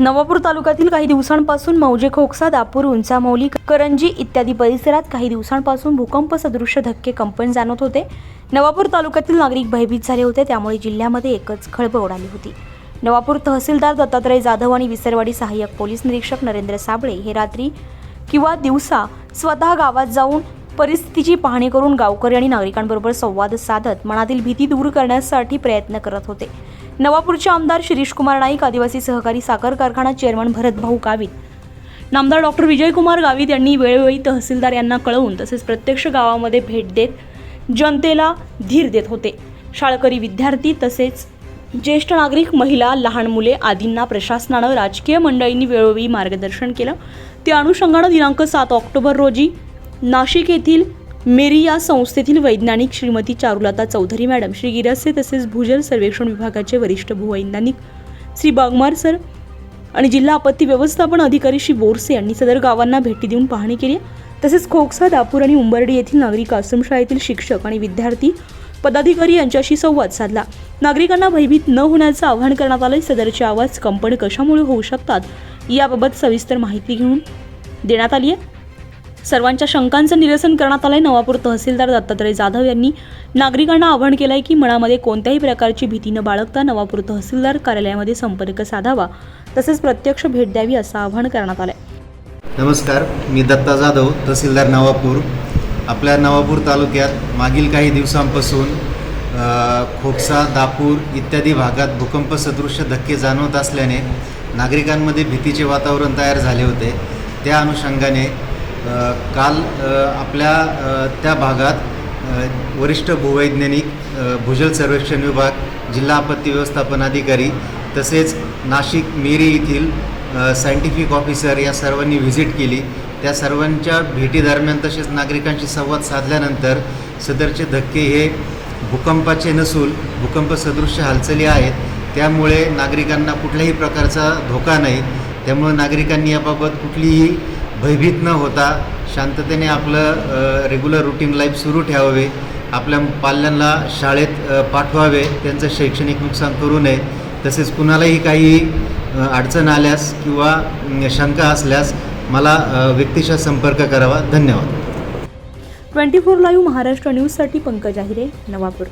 नवापूर तालुक्यातील काही दिवसांपासून मौजे खोकसा दापूर उंचामौली करंजी इत्यादी परिसरात काही दिवसांपासून भूकंप सदृश्य धक्के कंपन जाणवत होते. नवापूर तालुक्यातील नागरिक भयभीत झाले होते त्यामुळे जिल्ह्यामध्ये एकच खळबळ उडाली होती. नवापूर तहसीलदार दत्तात्रय जाधव आणि विसरवाडी सहाय्यक पोलीस निरीक्षक नरेंद्र साबळे हे रात्री किंवा दिवसा स्वतः गावात जाऊन परिस्थितीची पाहणी करून गावकरी आणि नागरिकांबरोबर संवाद साधत मनातील भीती दूर करण्यासाठी प्रयत्न करत होते. नवापूरचे आमदार शिरीषकुमार नाईक आदिवासी सहकारी साखर कारखाना चेअरमन भरतभाऊ गावित. नामदार डॉक्टर विजयकुमार गावित यांनी वेळोवेळी तहसीलदार यांना कळवून तसेच प्रत्यक्ष गावामध्ये भेट देत जनतेला धीर देत होते. शाळकरी विद्यार्थी तसेच ज्येष्ठ नागरिक महिला लहान मुले आदींना प्रशासनानं राजकीय मंडळींनी वेळोवेळी मार्गदर्शन केलं. त्या अनुषंगानं दिनांक सात ऑक्टोबर रोजी नाशिक येथील मेरी या संस्थेतील वैज्ञानिक श्रीमती चारुलता चौधरी मॅडम. श्री गिरस्से तसेच भूजल सर्वेक्षण विभागाचे वरिष्ठ भूवैज्ञानिक श्री बागमार सर आणि जिल्हा आपत्ती व्यवस्थापन अधिकारी श्री बोरसे यांनी सदर गावांना भेटी देऊन पाहणी केली तसेच खोकसा दापूर आणि उंबर्डी येथील नागरिक आश्रमशाळेतील शिक्षक आणि विद्यार्थी पदाधिकारी यांच्याशी संवाद साधला. नागरिकांना भयभीत न होण्याचं आवाहन करण्यात आलं सदरचे आवाज कंपन कशामुळे होऊ शकतात याबाबत सविस्तर माहिती घेऊन देण्यात आली आहे. सर्वांच्या शंकांचं निरसन करण्यात आलंय. नवापूर तहसीलदार दत्तात्रय जाधव यांनी नागरिकांना आवाहन केलंय की मनामध्ये कोणत्याही प्रकारची भीती न बाळगता नवापूर तहसीलदार कार्यालयामध्ये संपर्क साधावा तसेच प्रत्यक्ष भेट द्यावी असं आवाहन करण्यात आलंय. नमस्कार मी दत्ता जाधव तहसीलदार नवापूर. आपल्या नवापूर तालुक्यात मागील काही दिवसांपासून खोपसा खोकसा दापूर इत्यादी भागात भूकंप सदृश्य धक्के जाणवत असल्याने नागरिकांमध्ये भीतीचे वातावरण तयार झाले होते. त्या अनुषंगाने काल आपल्या त्या भागात वरिष्ठ भूवैज्ञानिक भूजल सर्वेक्षण विभाग जिल्हा आपत्ती व्यवस्थापन अधिकारी तसेच नाशिक मेरी येथील सायंटिफिक ऑफिसर या सर्वांनी व्हिजिट केली. त्या सर्वांच्या भेटीदरम्यान तसेच नागरिकांशी संवाद साधल्यानंतर सदरचे धक्के हे भूकंपाचे नसून भूकंप सदृश्य हालचाली आहेत. त्यामुळे नागरिकांना कुठल्याही प्रकारचा धोका नाही. त्यामुळे नागरिकांनी याबाबत कुठलीही भयभीत न होता शांततेने आपलं रेग्युलर रुटीन लाईफ सुरू ठेवावे. आपल्या पाल्यांना शाळेत पाठवावे. त्यांचं शैक्षणिक नुकसान करू नये. तसेच कुणालाही काही अडचण आल्यास किंवा शंका असल्यास मला व्यक्तीशा संपर्क करावा. धन्यवाद. ट्वेंटी फोर लाईव्ह महाराष्ट्र न्यूजसाठी पंकज आहिरे नवापूर.